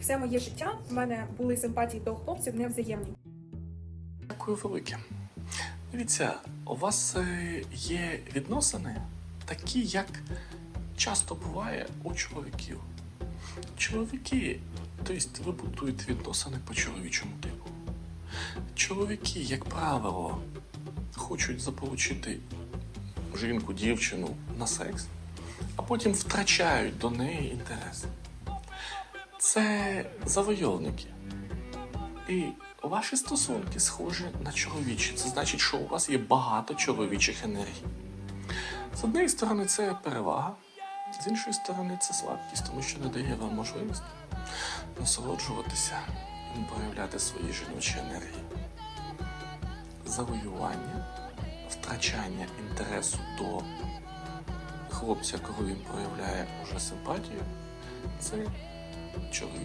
все моє життя в мене були симпатії до хлопців невзаємні. Дякую велике. Дивіться, у вас е, є відносини такі, як часто буває у чоловіків. Чоловіки, тобто ви будуєте відносини по чоловічому типу. Чоловіки, як правило, хочуть заполучити жінку, дівчину на секс, а потім втрачають до неї інтерес. Це завойовники. І ваші стосунки схожі на чоловічі. Це значить, що у вас є багато чоловічих енергій. З однієї сторони, це перевага, з іншої сторони, це слабкість, тому що не дає вам можливість насолоджуватися і проявляти свої жіночі енергії. Завоювання, втрачання інтересу до хлопця, коли він проявляє уже симпатію, це чоловічі.